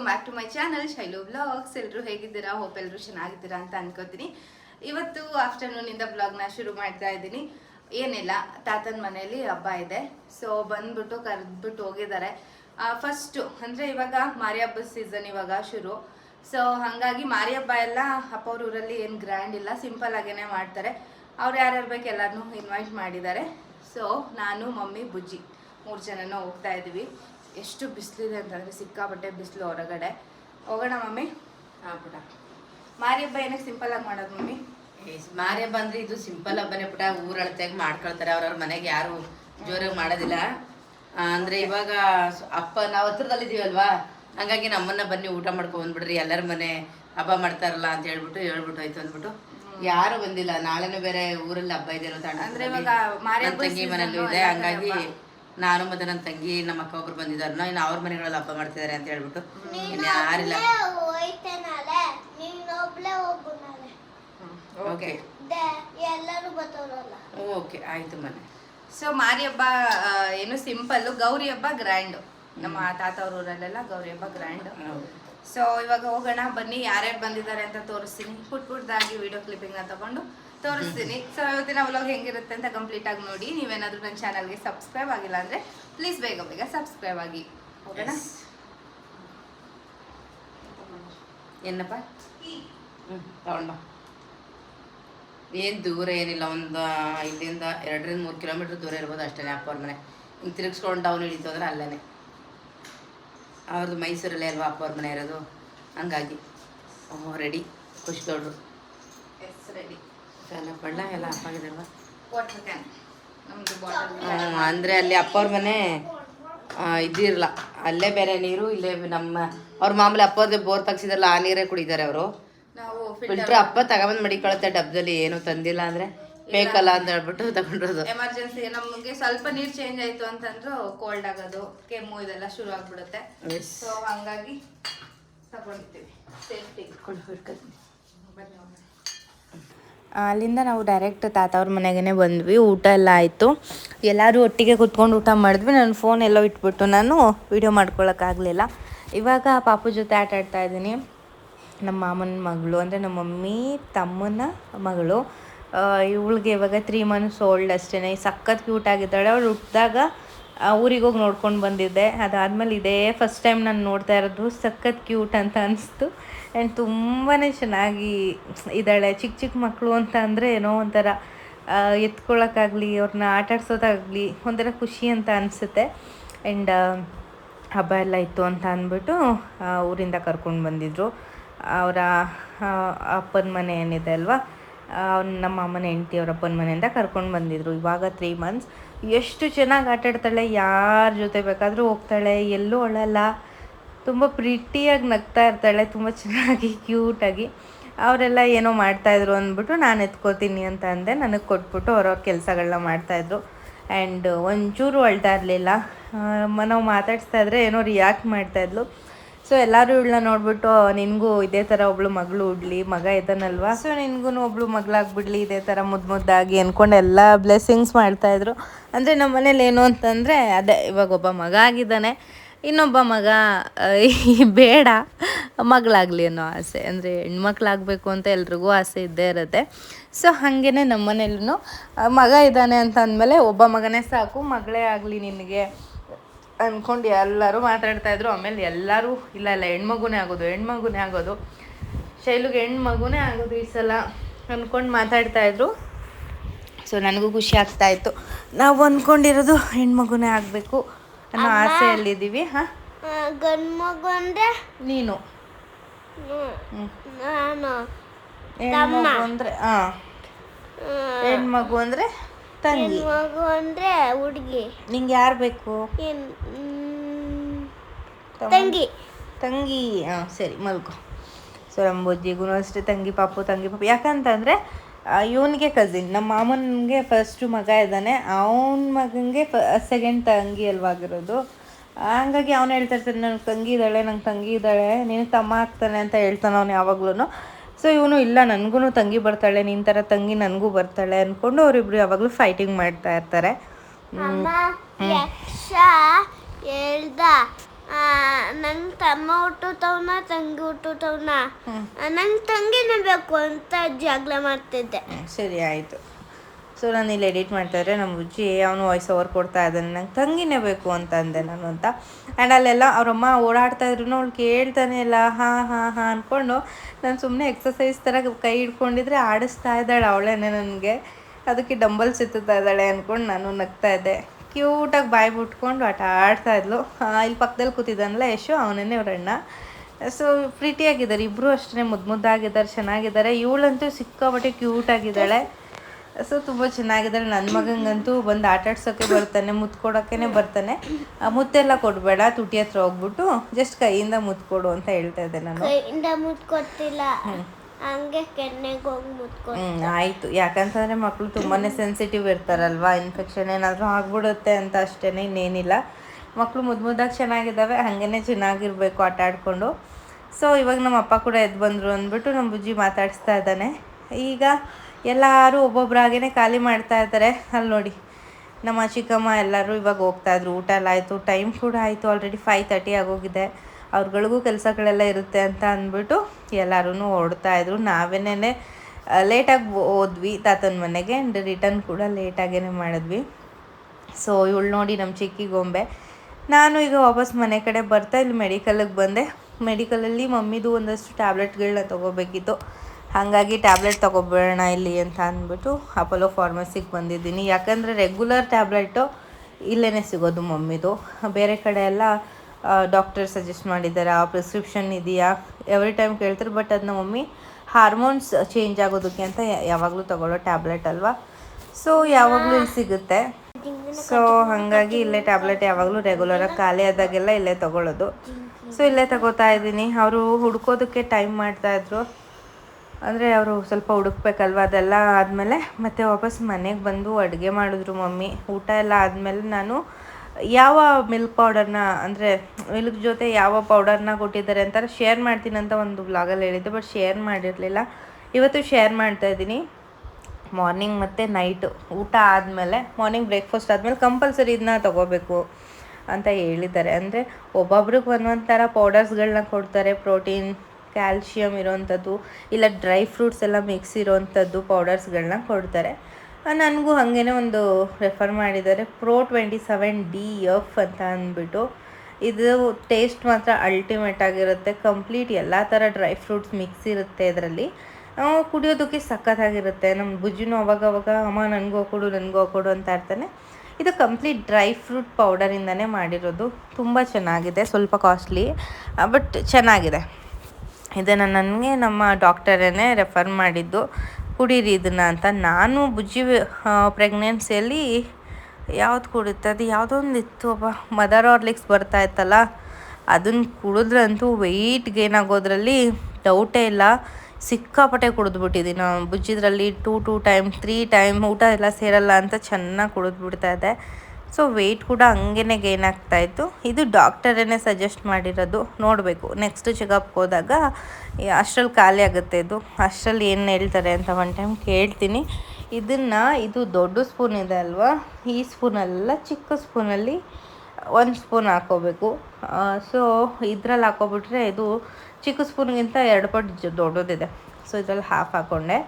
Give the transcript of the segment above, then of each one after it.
Welcome back to my channel Shailu blogs ಎಲ್ಲರೂ ಹೇಗಿದ್ದೀರಾ? Hope ಎಲ್ಲರೂ ಚೆನ್ನಾಗಿದ್ದೀರಾ ಅಂತ ಅನ್ಕೋತೀನಿ. ಇವತ್ತು ಆಫ್ಟರ್ನೂನಿಂದ ಬ್ಲಾಗ್ನ ಶುರು ಮಾಡ್ತಾ ಇದ್ದೀನಿ. ಏನಿಲ್ಲ, ತಾತನ ಮನೆಯಲ್ಲಿ ಹಬ್ಬ ಇದೆ. ಸೊ ಬಂದ್ಬಿಟ್ಟು ಕರೆದ್ಬಿಟ್ಟು ಹೋಗಿದ್ದಾರೆ. ಫಸ್ಟು ಅಂದರೆ ಇವಾಗ ಮಾರಿ ಹಬ್ಬದ ಸೀಸನ್ ಇವಾಗ ಶುರು. ಸೊ ಹಾಗಾಗಿ ಮಾರಿ ಹಬ್ಬ ಎಲ್ಲ ಅಪ್ಪ ಅವ್ರ ಊರಲ್ಲಿ ಏನು ಗ್ರ್ಯಾಂಡ್ ಇಲ್ಲ ಸಿಂಪಲ್ ಆಗೇನೆ ಮಾಡ್ತಾರೆ. ಅವ್ರು ಯಾರ್ಯಾರು ಬೇಕು ಎಲ್ಲರನ್ನೂ ಇನ್ವೈಟ್ ಮಾಡಿದ್ದಾರೆ. ಸೊ ನಾನು, ಮಮ್ಮಿ, ಬುಜ್ಜಿ ಮೂರು ಜನನೂ ಹೋಗ್ತಾ ಇದ್ದೀವಿ. ಎಷ್ಟು ಬಿಸಿಲಿದೆ ಅಂತಂದರೆ ಸಿಕ್ಕಾಬಟ್ಟೆ ಬಿಸಿಲು ಹೊರಗಡೆ. ಹೋಗೋಣ ಮಮ್ಮಿ. ಹಾಂ ಪುಟ. ಮಾರಿ ಹಬ್ಬ ಏನಕ್ಕೆ ಸಿಂಪಲ್ ಆಗಿ ಮಾಡೋದು ಮಮ್ಮಿ? ಮಾರಿ ಹಬ್ಬ ಅಂದ್ರೆ ಇದು ಸಿಂಪಲ್ ಹಬ್ಬನೇ ಪುಟ. ಊರಳತೆಯಾಗಿ ಮಾಡ್ಕೊಳ್ತಾರೆ. ಅವ್ರವ್ರ ಮನೆಗೆ ಯಾರು ಜೋರಾಗಿ ಮಾಡೋದಿಲ್ಲ. ಅಂದ್ರೆ ಇವಾಗ ಅಪ್ಪ ನಾವು ಹತ್ರದಲ್ಲಿದ್ದೀವಲ್ವಾ ಹಂಗಾಗಿ ನಮ್ಮನ್ನ ಬನ್ನಿ ಊಟ ಮಾಡ್ಕೊಂಡು ಬಂದ್ಬಿಡ್ರಿ. ಎಲ್ಲರ ಮನೆ ಹಬ್ಬ ಮಾಡ್ತಾರಲ್ಲ ಅಂತ ಹೇಳ್ಬಿಟ್ಟು ಹೇಳ್ಬಿಟ್ಟು ಆಯ್ತು ಅಂದ್ಬಿಟ್ಟು. ಯಾರು ಬಂದಿಲ್ಲ. ನಾಳೆನೂ ಬೇರೆ ಊರಲ್ಲಿ ಹಬ್ಬ ಇದೆ ಅಂದ್ರೆ ಇವಾಗ ತಂಗಿ ಮನೇಲೂ ಇದೆ. ಹಂಗಾಗಿ. ನಾನು ಮತ್ತೆ ನನ್ನ ತಂಗಿ ನಮ್ಮ ಅಕ್ಕ ಒಬ್ರು ಬಂದಿದ್ದಾರೆ. ಇನ್ನು ಅವ್ರ ಮನೆಗಳಲ್ಲಿ ಹಬ್ಬ ಮಾಡ್ತಿದ್ದಾರೆ ಅಂತ ಹೇಳ್ಬಿಟ್ಟು. ಇನ್ನು ಯಾರಿಲ್ಲ. ಓಕೆ. ಓಕೆ. ಆಯ್ತು ಮನೆ. ಸೊ ಮಾರಿ ಹಬ್ಬ ಏನು ಸಿಂಪಲ್ಲು ಗೌರಿ ಹಬ್ಬ ಗ್ರ್ಯಾಂಡ್. ನಮ್ಮ ತಾತ ಅವ್ರ ಊರಲ್ಲೆಲ್ಲ ಗೌರಿ ಹಬ್ಬ ಗ್ರ್ಯಾಂಡ್. ಸೊ ಇವಾಗ ಹೋಗೋಣ ಬನ್ನಿ ಯಾರ್ಯಾರು ಬಂದಿದ್ದಾರೆ ಅಂತ ತೋರಿಸ್ತೀನಿ. ಪುಟ್ ಪುಟ್ದಾಗಿ ವಿಡಿಯೋ ಕ್ಲಿಪ್ಪಿಂಗ್ನ ತಗೊಂಡು. ತೋರಿಸ್ತೀನಿ. ಸೊ ಇವತ್ತಿನ ವ್ಲಾಗ್ ಹೆಂಗಿರುತ್ತೆ ಅಂತ ಕಂಪ್ಲೀಟ್ ಆಗಿ ನೋಡಿ. ನೀವೇನಾದ್ರೂ ನನ್ನ ಚಾನಲ್ಗೆ ಸಬ್ಸ್ಕ್ರೈಬ್ ಆಗಿಲ್ಲ ಅಂದರೆ ಪ್ಲೀಸ್ ಬೇಗ ಬೇಗ ಸಬ್ಸ್ಕ್ರೈಬ್ ಆಗಿ. ಓಕೆನಾ ಏನಪ್ಪ? ಹ್ಞೂ ತಗೊಂಡ ಏನು ದೂರ ಏನಿಲ್ಲ ಒಂದು ಇಲ್ಲಿಂದ ಎರಡರಿಂದ ಮೂರು ಕಿಲೋಮೀಟ್ರ್ ದೂರ ಇರ್ಬೋದು ಅಷ್ಟೇ ಅಪ್ಪ ಅವ್ರ ಮನೆ. ಹಿಂಗೆ ತಿರುಗಿಸ್ಕೊಂಡು ಡೌನ್ ಹಿಡಿತು ಅಂದ್ರೆ ಅಲ್ಲೇ ಅವ್ರದ್ದು ಮೈಸೂರಲ್ಲೇ ಅಲ್ವಾ ಅಪ್ಪ ಅವ್ರ ಮನೆ ಇರೋದು? ಹಂಗಾಗಿ. ಓಹ್ ರೆಡಿ ಖುಷಿ ದೊಡ್ಡರು ಎಸ್ ರೆಡಿ ಎಲ್ಲ ಬಣ್ಣ ಎಲ್ಲ ಬಾಟಲ್ ಹ್ಮ್, ಅಂದ್ರೆ ಅಲ್ಲಿ ಅಪ್ಪ ಅವ್ರ ಮನೆ ಇದಿರಲ್ಲ ಅಲ್ಲೇ ಬೇರೆ ನೀರು ಇಲ್ಲೇ ನಮ್ಮ ಅವ್ರ ಮಾಮೂಲಿ ಅಪ್ಪವ್ರದ್ದು ಬೋರ್ ತಗ್ಸಿದ್ರಲ್ಲ ಆ ನೀರೇ ಕುಡಿತಾರೆ ಅವರು. ನಾವು ಫಿಲ್ಟರ್ ಅಪ್ಪ ತಗೊಂಬಂದ್ ಮಡಿಕೊಳತ್ತೆ ಡಬ್ಬದಲ್ಲಿ ಏನು ತಂದಿಲ್ಲ ಅಂದ್ರೆ ಬೇಕಲ್ಲ ಅಂತ ಹೇಳ್ಬಿಟ್ಟು ತಗೊಂಡಿರೋದು ಎಮರ್ಜೆನ್ಸಿ ನಮಗೆ ಸ್ವಲ್ಪ ನೀರು ಚೇಂಜ್ ಆಯ್ತು ಅಂತಂದ್ರೂ ಕೋಲ್ಡ್ ಆಗೋದು ಕೆಮ್ಮು ಇದೆಲ್ಲ ಶುರು ಆಗ್ಬಿಡುತ್ತೆ. ಸೊ ಹಂಗಾಗಿ ತಗೊಂಡಿರ್ತೀವಿ ಸೇಫ್ಟಿ. ಅಲ್ಲಿಂದ ನಾವು ಡೈರೆಕ್ಟ್ ತಾತ ಅವ್ರ ಮನೆಗೇ ಬಂದ್ವಿ. ಊಟ ಎಲ್ಲ ಆಯಿತು. ಎಲ್ಲರೂ ಒಟ್ಟಿಗೆ ಕುತ್ಕೊಂಡು ಊಟ ಮಾಡಿದ್ವಿ. ನನ್ನ ಫೋನ್ ಎಲ್ಲೋ ಇಟ್ಬಿಟ್ಟು ನಾನು ವೀಡಿಯೋ ಮಾಡ್ಕೊಳ್ಳೋಕ್ಕಾಗಲಿಲ್ಲ ಇವಾಗ ಪಾಪು ಜೊತೆ ಆಟ ಆಡ್ತಾ ಇದ್ದೀನಿ. ನಮ್ಮ ಮಾಮನ ಮಗಳು, ಅಂದರೆ ನಮ್ಮ ಮಮ್ಮಿ, ತಮ್ಮನ ಮಗಳು. ಇವಳಿಗೆ ಇವಾಗ ತ್ರೀ ಮಂತ್ಸ್ ಓಲ್ಡ್ ಅಷ್ಟೇ ಸಖತ್ ಕ್ಯೂಟ್ ಆಗಿದ್ದಾಳೆ. ಅವಳು ಹುಟ್ಟಿದಾಗ ಊರಿಗೆ ಹೋಗಿ ನೋಡ್ಕೊಂಡು ಬಂದಿದ್ದೆ. ಅದಾದಮೇಲೆ ಇದೇ ಫಸ್ಟ್ ಟೈಮ್ ನಾನು ನೋಡ್ತಾ ಇರೋದು. ಸಖತ್ ಕ್ಯೂಟ್ ಅಂತ ಅನಿಸ್ತು. ಆ್ಯಂಡ್ ತುಂಬಾ ಚೆನ್ನಾಗಿ ಇದ್ದಾಳೆ. ಚಿಕ್ಕ ಚಿಕ್ಕ ಮಕ್ಕಳು ಅಂತ ಅಂದರೆ ಏನೋ ಒಂಥರ ಎತ್ಕೊಳ್ಳೋಕ್ಕಾಗಲಿ ಅವ್ರನ್ನ ಆಟಾಡ್ಸೋದಾಗಲಿ ಒಂಥರ ಖುಷಿ ಅಂತ ಅನಿಸುತ್ತೆ. ಆ್ಯಂಡ್ ಹಬ್ಬ ಎಲ್ಲ ಇತ್ತು ಅಂತ ಅಂದ್ಬಿಟ್ಟು ಊರಿಂದ ಕರ್ಕೊಂಡು ಬಂದಿದ್ದರು ಅವರ ಅಪ್ಪನ ಮನೆ ಏನಿದೆ ಅಲ್ವಾ ಅವ್ನು ನಮ್ಮ ಅಮ್ಮನ ಹೆಂಡತಿ ಅವ್ರ ಅಪ್ಪನ ಮನೆಯಿಂದ ಕರ್ಕೊಂಡು ಬಂದಿದ್ರು. ಇವಾಗ ತ್ರೀ ಮಂತ್ಸ್ ಎಷ್ಟು ಚೆನ್ನಾಗಿ ಆಟಾಡ್ತಾಳೆ, ಯಾರ ಜೊತೆ ಬೇಕಾದರೂ ಹೋಗ್ತಾಳೆ, ಎಲ್ಲೂ ಅಳಲ್ಲ. ತುಂಬ ಪ್ರಿಟಿಯಾಗಿ ನಗ್ತಾ ಇರ್ತಾಳೆ, ತುಂಬ ಚೆನ್ನಾಗಿ ಕ್ಯೂಟಾಗಿ ಅವರೆಲ್ಲ ಏನೋ ಮಾಡ್ತಾಯಿದ್ರು ಅಂದ್ಬಿಟ್ಟು ನಾನು ಎತ್ಕೋತೀನಿ ಅಂತ ಅಂದೆ. ನನಗೆ ಕೊಟ್ಬಿಟ್ಟು ಅವ್ರವ್ರ ಕೆಲಸಗಳನ್ನ ಮಾಡ್ತಾಯಿದ್ರು ಆ್ಯಂಡ್ ಒಂಚೂರು ಅಳ್ತಾ ಇರಲಿಲ್ಲ. ನಾವು ಮಾತಾಡಿಸ್ತಾ ಇದ್ರೆ ಏನೋ ರಿಯಾಕ್ಟ್ ಮಾಡ್ತಾಯಿದ್ಲು ಸೊ ಎಲ್ಲರೂ ಇವಳನ್ನ ನೋಡ್ಬಿಟ್ಟು ನಿನಗೂ ಇದೇ ಥರ ಒಬ್ಳು ಮಗಳು ಉಡ್ಲಿ, ಮಗ ಇದ್ದಾನಲ್ವಾ ಸೊ ನಿನಗೂ ಒಬ್ಳು ಮಗಳಾಗ್ಬಿಡ್ಲಿ, ಇದೇ ಥರ ಮುದ್ದು ಮುದ್ದಾಗಿ ಅಂದ್ಕೊಂಡು ಎಲ್ಲ ಬ್ಲೆಸ್ಸಿಂಗ್ಸ್ ಮಾಡ್ತಾಯಿದ್ರು ಅಂದರೆ ನಮ್ಮ ಮನೇಲಿ ಏನು ಅಂತಂದರೆ, ಅದೇ ಇವಾಗ ಒಬ್ಬ ಮಗ ಆಗಿದ್ದಾನೆ. ಇನ್ನೊಬ್ಬ ಮಗ ಬೇಡ, ಮಗಳಾಗಲಿ ಅನ್ನೋ ಆಸೆ. ಅಂದರೆ ಹೆಣ್ಮಕ್ಳಾಗಬೇಕು ಅಂತ ಎಲ್ರಿಗೂ ಆಸೆ ಇದ್ದೇ ಇರುತ್ತೆ. ಸೊ ಹಾಗೇ ನಮ್ಮ ಮನೇಲೂ ಮಗ ಇದ್ದಾನೆ ಅಂತ ಅಂದಮೇಲೆ ಒಬ್ಬ ಮಗನೇ ಸಾಕು, ಮಗಳೇ ಆಗಲಿ ನಿನಗೆ ಅಂದ್ಕೊಂಡು ಎಲ್ಲರೂ ಮಾತಾಡ್ತಾ ಇದ್ರು. ಆಮೇಲೆ ಎಲ್ಲರೂ, ಇಲ್ಲ ಇಲ್ಲ, ಹೆಣ್ಮಗುನೇ ಆಗೋದು ಹೆಣ್ಮಗುನೇ ಆಗೋದು. ಶೈಲುಗೆ ಹೆಣ್ಮಗುನೇ ಆಗೋದು ಈ ಸಲ ಅಂದ್ಕೊಂಡು ಮಾತಾಡ್ತಾ ಇದ್ರು. ಸೊ ನನಗೂ ಖುಷಿ ಆಗ್ತಾ ಇತ್ತು. ನಾವು ಅಂದ್ಕೊಂಡಿರೋದು ಹೆಣ್ಮಗುನೇ ಆಗಬೇಕು. ಅನ್ನೋ ಆಸೆಯಲ್ಲಿದ್ದೀವಿ ಹಾ? ಗಂಡು ಮಗು ಅಂದ್ರೆ ನೀನು. ನಾನು ಹೆಣ್ಮಗು ಅಂದ್ರೆ ಹಾಂ ಹೆಣ್ಮಗು ಅಂದರೆ ತಂಗಿ. ಮಗು ಅಂದ್ರೆ ಹುಡುಗಿ. ನಿಂಗೆ ಯಾರು ಬೇಕು? ತಂಗಿ. ತಂಗಿ ಹಾಂ ಸರಿ ಮಲ್ಕೋ. ಸೊ ನಮ್ಮ ಬುಜ್ಜಿಗೂ ಅಷ್ಟೇ ತಂಗಿ ಪಾಪು ತಂಗಿ ಪಾಪು. ಯಾಕಂತಂದರೆ ಇವನಿಗೆ ಕಸಿನ್ ನಮ್ಮ ಮಾಮನಿಗೆ ಫಸ್ಟು ಮಗ ಇದ್ದಾನೆ. ಅವನ ಮಗನಿಗೆ ಫ ಸೆಕೆಂಡ್ ತಂಗಿ ಅಲ್ವಾಗಿರೋದು. ಹಂಗಾಗಿ ಅವನು ಹೇಳ್ತಾ ಇರ್ತಾನೆ ನನಗೆ ತಂಗಿ ಇದ್ದಾಳೆ ನಂಗೆ ತಂಗಿ ಇದ್ದಾಳೆ ನೀನು ತಮ್ಮ ಆಗ್ತಾನೆ ಅಂತ ಹೇಳ್ತಾನೆ ಅವನು ಯಾವಾಗ್ಲೂ ಸೊ ಇವನು ಇಲ್ಲ ನನಗೂ ತಂಗಿ ಬರ್ತಾಳೆ ನಿನ್ನ ಥರ ತಂಗಿ ನನಗೂ ಬರ್ತಾಳೆ ಅಂದ್ಕೊಂಡು ಅವರಿಬ್ರು ಯಾವಾಗಲೂ ಫೈಟಿಂಗ್ ಮಾಡ್ತಾ ಇರ್ತಾರೆ. ನನ್ನ ತಮ್ಮ ಹುಟ್ಟುತ್ತವನ ತಂಗಿ ಹುಟ್ಟುತ್ತವನ? ನನ್ನ ತಂಗಿನೇ ಬೇಕು ಅಂತ ಜಗಳ ಮಾಡ್ತಿದ್ದೆ. ಸರಿ ಆಯಿತು. ಸೊ ನಾನು ಇಲ್ಲಿ ಎಡಿಟ್ ಮಾಡ್ತಾ ಇದ್ರೆ ನಮ್ಮ ಬುಜ್ಜಿ ಅವನು ವಾಯ್ಸ್ ಓವರ್ ಕೊಡ್ತಾ ಇದ್ದಾನೆ. ನಂಗೆ ತಂಗಿನೇ ಬೇಕು ಅಂತ ಅಂದೆ ನಾನು ಅಂತ. ಆ್ಯಂಡ್ ಅಲ್ಲೆಲ್ಲ ಅವರಮ್ಮ ಓಡಾಡ್ತಾ ಇದ್ರು ಅವ್ಳು ಕೇಳ್ತಾನೆ ಇಲ್ಲ ಹಾಂ ಹಾಂ ಹಾಂ ಅಂದ್ಕೊಂಡು ನಾನು ಸುಮ್ಮನೆ ಎಕ್ಸಸೈಸ್ ಥರ ಕೈ ಹಿಡ್ಕೊಂಡಿದ್ರೆ ಆಡಿಸ್ತಾ ಇದ್ದಾಳೆ ಅವಳೇನೆ ನನಗೆ. ಅದಕ್ಕೆ ಡಂಬಲ್ಸ್ ಎತ್ತುತ್ತಾ ಇದ್ದಾಳೆ ಅಂದ್ಕೊಂಡು ನಾನು ನಗ್ತಾ ಇದ್ದೆ. ಕ್ಯೂಟಾಗಿ ಬಾಯಿ ಬಿಟ್ಕೊಂಡು ಆಟ ಆಡ್ತಾ ಇದ್ಲು. ಇಲ್ಲಿ ಪಕ್ಕದಲ್ಲಿ ಕೂತಿದ್ದಾನಲ್ಲ ಯಶು ಅವನೇ ಅವರಣ್ಣ ಸೊ ಪ್ರೀತಿಯಾಗಿದ್ದಾರೆ. ಇಬ್ಬರು ಅಷ್ಟೇ ಮುದ್ದು ಮುದ್ದಾಗಿದ್ದಾರೆ ಚೆನ್ನಾಗಿದ್ದಾರೆ. ಇವಳಂತೂ ಸಿಕ್ಕಾಪಟ್ಟೆ ಕ್ಯೂಟ್ ಆಗಿದ್ದಾಳೆ ಸೊ ತುಂಬ ಚೆನ್ನಾಗಿದ್ದಾಳೆ. ನನ್ನ ಮಗಂಗಂತೂ ಬಂದು ಆಟ ಆಡ್ಸೋಕ್ಕೆ ಬರ್ತಾನೆ ಮುತ್ತು ಕೊಡೋಕ್ಕೇ ಬರ್ತಾನೆ. ಆ ಮುತ್ತೆಲ್ಲ ಕೊಡಬೇಡ ತುಟಿ ಹತ್ರ ಹೋಗ್ಬಿಟ್ಟು ಜಸ್ಟ್ ಕೈಯಿಂದ ಮುತ್ತು ಕೊಡು ಅಂತ ಹೇಳ್ತಾ ಇದ್ದೆ ನಾನು. ಹಂಗೆ ಕೆನ್ನೆಗೆ ಹೋಗಿ ಮುತ್ಕೊ ಆಯ್ತು ಆಯಿತು. ಯಾಕಂತಂದರೆ ಮಕ್ಕಳು ತುಂಬಾ ಸೆನ್ಸಿಟಿವ್ ಇರ್ತಾರಲ್ವಾ? ಇನ್ಫೆಕ್ಷನ್ ಏನಾದರೂ ಆಗ್ಬಿಡುತ್ತೆ ಅಂತ ಅಷ್ಟೇನೆ ಇನ್ನೇನಿಲ್ಲ. ಮಕ್ಕಳು ಮುದ್ದು ಮುದ್ದಾಗಿ ಚೆನ್ನಾಗಿದ್ದಾವೆ, ಹಂಗೇನೆ ಚೆನ್ನಾಗಿರ್ಬೇಕು ಆಟ ಆಡಿಕೊಂಡು. ಸೊ ಇವಾಗ ನಮ್ಮ ಅಪ್ಪ ಕೂಡ ಎದ್ದು ಬಂದರು ಅಂದ್ಬಿಟ್ಟು ನಮ್ಮ ಬುಜ್ಜಿ ಮಾತಾಡಿಸ್ತಾ ಇದ್ದಾನೆ. ಈಗ ಎಲ್ಲರೂ ಒಬ್ಬೊಬ್ಬರಾಗೇ ಖಾಲಿ ಮಾಡ್ತಾ ಇದ್ದಾರೆ. ಅಲ್ಲಿ ನೋಡಿ, ನಮ್ಮ ಚಿಕ್ಕಮ್ಮ ಎಲ್ಲರೂ ಇವಾಗ ಹೋಗ್ತಾ ಇದ್ರು. ಊಟ ಎಲ್ಲ ಆಯಿತು ಟೈಮ್ ಕೂಡ ಆಯಿತು. ಆಲ್ರೆಡಿ ಫೈವ್ ತರ್ಟಿ ಆಗೋಗಿದೆ. ಅವ್ರಗಳಿಗೂ ಕೆಲಸಗಳೆಲ್ಲ ಇರುತ್ತೆ ಅಂತ ಅಂದ್ಬಿಟ್ಟು ಎಲ್ಲರೂ ಓಡ್ತಾಯಿದ್ರು ನಾವೇನೇ ಲೇಟಾಗಿ ಹೋದ್ವಿ ತಾತನ ಮನೆಗೆ ಆ್ಯಂಡ್ ರಿಟರ್ನ್ ಕೂಡ ಲೇಟಾಗೇ ಮಾಡಿದ್ವಿ. ಸೊ ಇವಳು ನೋಡಿ ನಮ್ಮ ಚಿಕ್ಕಿ ಗೊಂಬೆ. ನಾನು ಈಗ ವಾಪಸ್ ಮನೆ ಕಡೆ ಬರ್ತಾ ಇಲ್ಲಿ ಮೆಡಿಕಲಿಗೆ ಬಂದೆ. ಮೆಡಿಕಲಲ್ಲಿ ಮಮ್ಮಿದು ಒಂದಷ್ಟು ಟ್ಯಾಬ್ಲೆಟ್ಗಳನ್ನ ತೊಗೋಬೇಕಿತ್ತು. ಹಾಗಾಗಿ ಟ್ಯಾಬ್ಲೆಟ್ ತೊಗೊಬೇಡ ಇಲ್ಲಿ ಅಂತ ಅಂದ್ಬಿಟ್ಟು ಅಪೋಲೋ ಫಾರ್ಮಸಿಗೆ ಬಂದಿದ್ದೀನಿ. ಯಾಕಂದರೆ ರೆಗ್ಯುಲರ್ ಟ್ಯಾಬ್ಲೆಟು ಇಲ್ಲೇ ಸಿಗೋದು ಮಮ್ಮಿದು. ಬೇರೆ ಕಡೆ ಎಲ್ಲ ಡಾಕ್ಟರ್ ಸಜೆಸ್ಟ್ ಮಾಡಿದ್ದಾರೆ? ಆ ಪ್ರಿಸ್ಕ್ರಿಪ್ಷನ್ ಇದೆಯಾ? ಎವ್ರಿ ಟೈಮ್ ಕೇಳ್ತಾರೆ ಬಟ್ ಅದನ್ನ ಮಮ್ಮಿ ಹಾರ್ಮೋನ್ಸ್ ಚೇಂಜ್ ಆಗೋದಕ್ಕೆ ಅಂತ ಯಾವಾಗಲೂ ತಗೊಳ್ಳೋ ಟ್ಯಾಬ್ಲೆಟ್ ಅಲ್ವಾ? ಸೊ ಯಾವಾಗಲೂ ಸಿಗುತ್ತೆ. ಸೊ ಹಾಗಾಗಿ ಇಲ್ಲೇ ಟ್ಯಾಬ್ಲೆಟ್ ಯಾವಾಗಲೂ ರೆಗ್ಯುಲರಾಗಿ ಖಾಲಿ ಆದಾಗೆಲ್ಲ ಇಲ್ಲೇ ತಗೊಳ್ಳೋದು. ಸೊ ಇಲ್ಲೇ ತಗೋತಾ ಇದ್ದೀನಿ. ಅವರು ಹುಡುಕೋದಕ್ಕೆ ಟೈಮ್ ಮಾಡ್ತಾಯಿದ್ರು ಅಂದರೆ ಅವರು ಸ್ವಲ್ಪ ಹುಡುಕ್ಬೇಕಲ್ವ ಅದೆಲ್ಲ ಆದಮೇಲೆ ಮತ್ತೆ ವಾಪಸ್ ಮನೆಗೆ ಬಂದು ಅಡುಗೆ ಮಾಡಿದ್ರು ಮಮ್ಮಿ. ಊಟ ಎಲ್ಲ ಆದಮೇಲೆ ನಾನು ಯಾವ ಮಿಲ್ಕ್ ಪೌಡರ್ನ ಅಂದರೆ ಮಿಲ್ಕ್ ಜೊತೆ ಯಾವ ಪೌಡರ್ನ ಕೊಟ್ಟಿದ್ದಾರೆ ಅಂತ ಶೇರ್ ಮಾಡ್ತೀನಿ ಅಂತ ಒಂದು ಬ್ಲಾಗಲ್ಲಿ ಹೇಳಿದ್ದೆ ಬಟ್ ಶೇರ್ ಮಾಡಿರಲಿಲ್ಲ. ಇವತ್ತು ಶೇರ್ ಮಾಡ್ತಾ ಇದ್ದೀನಿ. ಮಾರ್ನಿಂಗ್ ಮತ್ತು ನೈಟು ಊಟ ಆದಮೇಲೆ ಮಾರ್ನಿಂಗ್ ಬ್ರೇಕ್ಫಾಸ್ಟ್ ಆದಮೇಲೆ ಕಂಪಲ್ಸರಿ ಇದನ್ನ ತೊಗೋಬೇಕು ಅಂತ ಹೇಳಿದ್ದಾರೆ. ಅಂದರೆ ಒಬ್ಬೊಬ್ರಿಗೆ ಒಂದೊಂದು ಥರ ಪೌಡರ್ಸ್ಗಳನ್ನ ಕೊಡ್ತಾರೆ ಪ್ರೋಟೀನ್ ಕ್ಯಾಲ್ಶಿಯಮ್ ಇರೋವಂಥದ್ದು ಇಲ್ಲ ಡ್ರೈ ಫ್ರೂಟ್ಸ್ ಎಲ್ಲ ಮಿಕ್ಸ್ ಇರೋವಂಥದ್ದು ಪೌಡರ್ಸ್ಗಳನ್ನ ಕೊಡ್ತಾರೆ. ನನಗೂ ಹಾಗೇನೆ ಒಂದು ರೆಫರ್ ಮಾಡಿದ್ದಾರೆ. Pro twenty seven D F ಅಂತ ಅಂದ್ಬಿಟ್ಟು. ಇದು ಟೇಸ್ಟ್ ಮಾತ್ರ ಅಲ್ಟಿಮೇಟ್ ಆಗಿರುತ್ತೆ. ಕಂಪ್ಲೀಟ್ ಎಲ್ಲ ಥರ ಡ್ರೈ ಫ್ರೂಟ್ಸ್ ಮಿಕ್ಸ್ ಇರುತ್ತೆ ಇದರಲ್ಲಿ. ಕುಡಿಯೋದಕ್ಕೆ ಸಖತ್ತಾಗಿರುತ್ತೆ. ನಮ್ಮ ಬುಜ್ಜಿನೂ ಅವಾಗ ಅವಾಗ, ಅಮ್ಮ, ನನಗೂ ಕೊಡು ನನಗೂ ಕೊಡು ಅಂತ ಇರ್ತಾನೆ. ಇದು ಕಂಪ್ಲೀಟ್ ಡ್ರೈ ಫ್ರೂಟ್ ಪೌಡರಿಂದನೇ ಮಾಡಿರೋದು. ತುಂಬ ಚೆನ್ನಾಗಿದೆ. ಸ್ವಲ್ಪ ಕಾಸ್ಟ್ಲಿ ಬಟ್ ಚೆನ್ನಾಗಿದೆ. ಇದನ್ನು ನನಗೆ ನಮ್ಮ ಡಾಕ್ಟರೇ ರೆಫರ್ ಮಾಡಿದ್ದು. ಕುಡೀರಿ ಇದನ್ನು ಅಂತ. ನಾನು ಬುಜ್ಜಿ ಪ್ರೆಗ್ನೆನ್ಸಿಯಲ್ಲಿ ಯಾವ್ದು ಕುಡಿಯುತ್ತೆ ಅದು ಯಾವುದೋ ಒಂದು ಇತ್ತು ಅಬ್ಬ ಮದರ್ ಆರ್ಲಿಕ್ಸ್ ಬರ್ತಾ ಇತ್ತಲ್ಲ? ಅದನ್ನು ಕುಡಿದ್ರಂತೂ ವೆಯ್ಟ್ ಗೇನ್ ಆಗೋದ್ರಲ್ಲಿ ಡೌಟೇ ಇಲ್ಲ. ಸಿಕ್ಕಾಪಟ್ಟೆ ಕುಡಿದ್ಬಿಟ್ಟಿದ್ದೀನಿ ಬುಜ್ಜಿದ್ರಲ್ಲಿ two two time three time ಊಟ ಎಲ್ಲ ಸೇರಲ್ಲ ಅಂತ ಚೆನ್ನಾಗಿ ಕುಡಿದ್ಬಿಡ್ತಾ ಇದ್ದೆ. ಸೊ ವೆಯ್ಟ್ ಕೂಡ ಹಂಗೇ ಗೇನ್ ಆಗ್ತಾಯಿತ್ತು ಇದು ಡಾಕ್ಟರೇ ಸಜೆಸ್ಟ್ ಮಾಡಿರೋದು. ನೋಡಬೇಕು. ನೆಕ್ಸ್ಟ್ ಚೆಕಪ್ಗೆ ಹೋದಾಗ ಅಷ್ಟರಲ್ಲಿ ಖಾಲಿ ಆಗುತ್ತೆ ಇದು. ಅಷ್ಟರಲ್ಲಿ ಏನು ಹೇಳ್ತಾರೆ ಅಂತ ಒನ್ ಟೈಮ್ ಕೇಳ್ತೀನಿ. ಇದನ್ನು, ಇದು ದೊಡ್ಡ ಸ್ಪೂನ್ ಇದೆ ಅಲ್ವಾ? ಈ ಸ್ಪೂನೆಲ್ಲ ಚಿಕ್ಕ ಸ್ಪೂನಲ್ಲಿ ಒಂದು ಸ್ಪೂನ್ ಹಾಕೋಬೇಕು. ಸೊ ಇದ್ರಲ್ಲಿ ಹಾಕೋಬಿಟ್ರೆ ಇದು ಚಿಕ್ಕ ಸ್ಪೂನ್ಗಿಂತ ಎರಡು ಪಟ್ಟು ದೊಡ್ಡದಿದೆ. ಸೊ ಇದ್ರಲ್ಲಿ ಹಾಫ್ ಹಾಕ್ಕೊಂಡೆ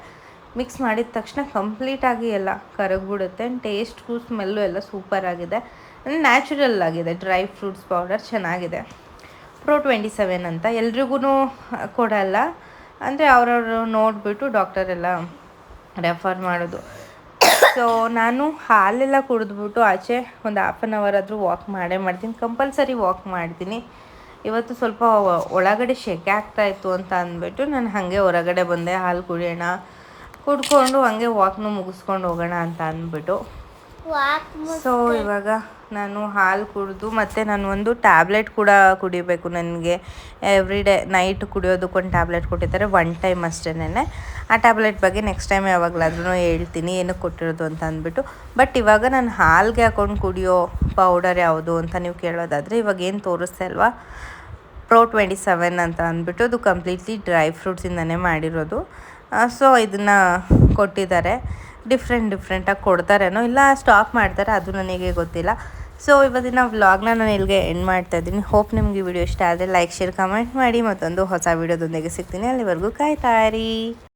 ಮಿಕ್ಸ್ ಮಾಡಿದ ತಕ್ಷಣ ಕಂಪ್ಲೀಟಾಗಿ ಎಲ್ಲ ಕರಗ್ಬಿಡುತ್ತೆ. ಟೇಸ್ಟ್ಗೂ ಸ್ಮೆಲ್ಲು ಎಲ್ಲ ಸೂಪರ್ ಆಗಿದೆ. ನ್ಯಾಚುರಲ್ ಆಗಿದೆ. ಡ್ರೈ ಫ್ರೂಟ್ಸ್ ಪೌಡರ್ ಚೆನ್ನಾಗಿದೆ. ಪ್ರೋ ಟ್ವೆಂಟಿ ಸೆವೆನ್ ಅಂತ ಎಲ್ರಿಗೂ ಕೊಡಲ್ಲ. ಅಂದರೆ ಅವರವರು ನೋಡಿಬಿಟ್ಟು ಡಾಕ್ಟರ್ ಎಲ್ಲ ರೆಫರ್ ಮಾಡೋದು. ಸೊ ನಾನು ಹಾಲೆಲ್ಲ ಕುಡಿದ್ಬಿಟ್ಟು ಆಚೆ ಒಂದು ಹಾಫ್ ಆನ್ ಅವರ್ ಆದರೂ ವಾಕ್ ಮಾಡೇ ಮಾಡ್ತೀನಿ. ಕಂಪಲ್ಸರಿ ವಾಕ್ ಮಾಡ್ತೀನಿ. ಇವತ್ತು ಸ್ವಲ್ಪ ಒಳಗಡೆ ಶೆಕೆ ಆಗ್ತಾಯಿತ್ತು ಅಂತ ಅಂದ್ಬಿಟ್ಟು ನಾನು ಹಾಗೆ ಹೊರಗಡೆ ಬಂದೆ. ಹಾಲು ಕುಡಿಯೋಣ. ಕುಡ್ಕೊಂಡು ಹಂಗೆ ವಾಕ್ನು ಮುಗಿಸ್ಕೊಂಡು ಹೋಗೋಣ ಅಂತ ಅಂದ್ಬಿಟ್ಟು. ಸೊ ಇವಾಗ ನಾನು ಹಾಲು ಕುಡಿದು ಮತ್ತು ನಾನು ಒಂದು ಟ್ಯಾಬ್ಲೆಟ್ ಕೂಡ ಕುಡಿಬೇಕು ನನಗೆ. ಎವ್ರಿ ಡೇ ನೈಟ್ ಕುಡಿಯೋದಕ್ಕೊಂದು ಟ್ಯಾಬ್ಲೆಟ್ ಕೊಟ್ಟಿದ್ದಾರೆ ಒನ್ ಟೈಮ್ ಅಷ್ಟೇನೆ ಆ ಟ್ಯಾಬ್ಲೆಟ್ ಬಗ್ಗೆ ನೆಕ್ಸ್ಟ್ ಟೈಮ್ ಯಾವಾಗಲಾದ್ರೂ ಹೇಳ್ತೀನಿ ಏನಕ್ಕೆ ಕೊಟ್ಟಿರೋದು ಅಂತ ಅಂದ್ಬಿಟ್ಟು. ಬಟ್ ಇವಾಗ ನಾನು ಹಾಲಿಗೆ ಹಾಕೊಂಡು ಕುಡಿಯೋ ಪೌಡರ್ ಯಾವುದು ಅಂತ ನೀವು ಕೇಳೋದಾದರೆ ಇವಾಗ ಏನು ತೋರಿಸ್ತಾ ಅಲ್ವಾ? ಪ್ರೋ ಟ್ವೆಂಟಿ ಸೆವೆನ್ ಅಂತ ಅಂದ್ಬಿಟ್ಟು ಅದು ಕಂಪ್ಲೀಟ್ಲಿ ಡ್ರೈ ಫ್ರೂಟ್ಸಿಂದನೇ ಮಾಡಿರೋದು. ಸೊ ಇದನ್ನು ಕೊಟ್ಟಿದ್ದಾರೆ. ಡಿಫ್ರೆಂಟ್ ಡಿಫ್ರೆಂಟಾಗಿ ಕೊಡ್ತಾರೇನೋ, ಇಲ್ಲ ಸ್ಟಾಪ್ ಮಾಡ್ತಾರೆ, ಅದು ನನಗೆ ಗೊತ್ತಿಲ್ಲ. ಸೊ ಇವತ್ತಿನ ವ್ಲಾಗ್ನ ನಾನು ಇಲ್ಲಿಗೆ ಎಂಡ್ ಮಾಡ್ತಾ ಇದ್ದೀನಿ. ಹೋಪ್ ನಿಮಗೆ ವಿಡಿಯೋ ಇಷ್ಟ ಆದರೆ ಲೈಕ್ ಶೇರ್ ಕಮೆಂಟ್ ಮಾಡಿ. ಮತ್ತೊಂದು ಹೊಸ ವಿಡಿಯೋದೊಂದಿಗೆ ಸಿಗ್ತೀನಿ. ಅಲ್ಲಿವರೆಗೂ ಕಾಯ್ತಾ